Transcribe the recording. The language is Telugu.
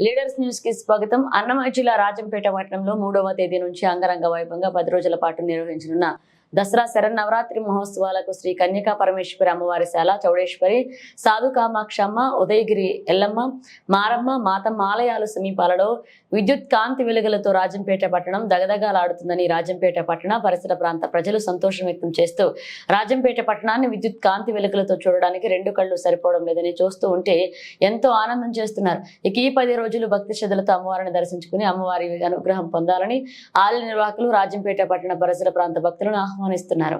లీడర్స్ న్యూస్కి స్వాగతం. అన్నమయ్య జిల్లా రాజంపేట పట్టణంలో మూడవ తేదీ నుంచి అంగరంగ వైభవంగా పది రోజుల పాటు నిర్వహించనున్న దసరా శరన్నవరాత్రి మహోత్సవాలకు శ్రీ కన్యకా పరమేశ్వరి అమ్మవారి శాల చౌడేశ్వరి సాధు కామాక్షమ్మ ఉదయగిరి ఎల్లమ్మ మారమ్మ మాతమ్మ ఆలయాలు సమీపాలలో విద్యుత్ కాంతి వెలుగులతో రాజంపేట పట్టణం దగదగాలాడుతుందని రాజంపేట పట్టణ పరిసర ప్రాంత ప్రజలు సంతోషం వ్యక్తం చేస్తూ రాజంపేట పట్టణాన్ని విద్యుత్ కాంతి వెలుగులతో చూడడానికి రెండు కళ్ళు సరిపోవడం లేదని చూస్తూ ఉంటే ఎంతో ఆనందం చేస్తున్నారు. ఇక ఈ పది రోజులు భక్తి శ్రద్ధలతో అమ్మవారిని దర్శించుకుని అమ్మవారి అనుగ్రహం పొందాలని ఆలయ నిర్వాహకులు రాజంపేట పట్టణ పరిసర ప్రాంత భక్తులను ఆహ్వానిస్తున్నారు